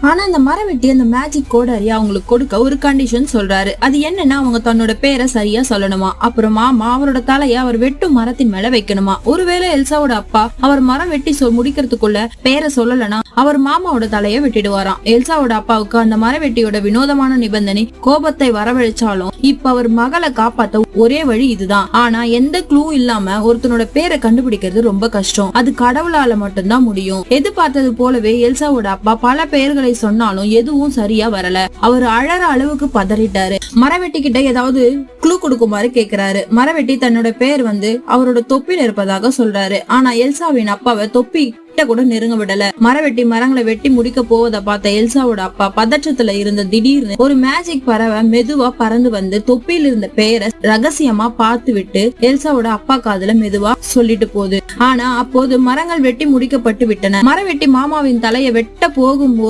ஆனா அந்த மரம் வெட்டி அந்த மேஜிக் கோடாரி அவங்களுக்கு கொடுக்க ஒரு கண்டிஷன் சொல்றாரு. அது என்னன்னா அவங்க தன்னோட பேரை சரியா சொல்லணுமா? அப்புறம் மாமா அவரோட அவர் வெட்டும் மரத்தின் மேல வைக்கணுமா? ஒருவேளை எல்சாவோட அப்பா அவர் மரம் வெட்டி சொல் முடிக்கிறதுக்குள்ள பேரை சொல்லலனா அவர் மாமாவோட தலையை வெட்டிடுவாராம். எல்சாவோட அப்பாவுக்கு அந்த மரவெட்டியோட வினோதமான நிபந்தனை கோபத்தை வரவழைச்சாலும் இப்ப அவர் மகளை காப்பாத்த ஒரே வழி இதுதான். ஆனா எந்த க்ளூ இல்லாம ஒருத்தனோட பேரை கண்டுபிடிக்கிறது ரொம்ப கஷ்டம். அது கடவுளால மட்டும்தான் முடியும். எதிர்பார்த்தது போலவே எல்சாவோட அப்பா பல பெயர்களை சொன்னாலும் எதுவும் சரியா வரல. அவர் அழற அளவுக்கு பதறிட்டாரு. மரவெட்டி கிட்ட ஏதாவது க்ளூ கொடுக்குமாறு கேக்குறாரு. மரவெட்டி தன்னோட பேர் வந்து அவரோட தொப்பில இருப்பதாக சொல்றாரு. ஆனா எல்சாவின் அப்பாவை தொப்பி கிட்ட கூட நெருங்க விடல. மரவெட்டி மரங்களை வெட்டி முடிக்க போவதை பார்த்த எல்சாவோட அப்பா பதற்றத்துல இருந்த திடீர்னு ஒரு மேஜிக் பறவை மெதுவா பறந்து வந்து தொப்பியில் இருந்த பெயரை ரகசியமா பார்த்து விட்டு எல்சாவோட அப்பா காதுல மெதுவா சொல்லிட்டு போகுது. ஆனா அப்போது மரங்கள் வெட்டி முடிக்கப்பட்டு விட்டன. மரவெட்டி மாமாவின் தலையை வெட்ட போகும்போது